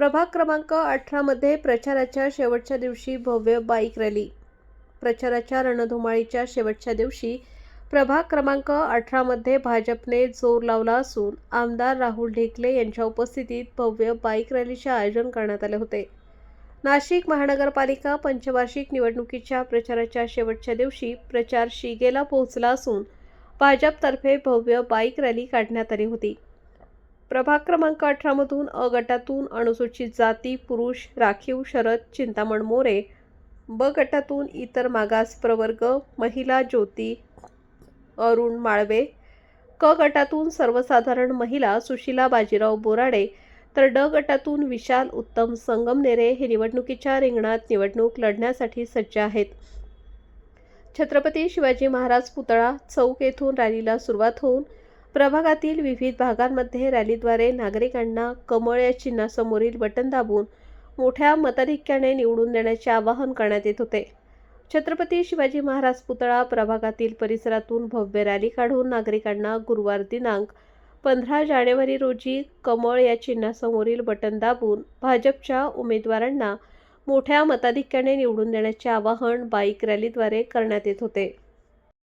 प्रभाग क्रमांक अठरामध्ये प्रचाराच्या शेवटच्या दिवशी भव्य बाईक रॅली. प्रचाराच्या रणधुमाळीच्या शेवटच्या दिवशी प्रभाग क्रमांक अठरामध्ये भाजपने जोर लावला असून आमदार राहुल ढेकले यांच्या उपस्थितीत भव्य बाईक रॅलीचे आयोजन करण्यात आले होते. नाशिक महानगरपालिका पंचवार्षिक निवडणुकीच्या प्रचाराच्या शेवटच्या दिवशी प्रचार शिगेला पोहोचला असून भाजपतर्फे भव्य बाईक रॅली काढण्यात आली होती. प्रभाग क्रमांक अठरामधून अ गटातून अनुसूचित जाती पुरुष राखीव शरद चिंतामण मोरे ब गटातून इतर मागास प्रवर्ग महिला ज्योती अरुण माळवे क गटातून सर्वसाधारण महिला सुशीला बाजीराव बोराडे तर ड गटातून विशाल उत्तम संगमनेरे हे निवडणुकीच्या रिंगणात निवडणूक लढण्यासाठी सज्ज आहेत. छत्रपती शिवाजी महाराज पुतळा चौक येथून रॅलीला सुरुवात होऊन प्रभागातील विविध भागांमध्ये रॅलीद्वारे नागरिकांना कमळ या चिन्हासमोरील बटन दाबून मोठ्या मताधिक्याने निवडून देण्याचे आवाहन करण्यात येत होते. छत्रपती शिवाजी महाराज पुतळा प्रभागातील परिसरातून भव्य रॅली काढून नागरिकांना गुरुवार दिनांक पंधरा जानेवारी रोजी कमळ या चिन्हासमोरील बटन दाबून भाजपच्या उमेदवारांना मोठ्या मताधिक्याने निवडून देण्याचे आवाहन बाईक रॅलीद्वारे करण्यात येत होते.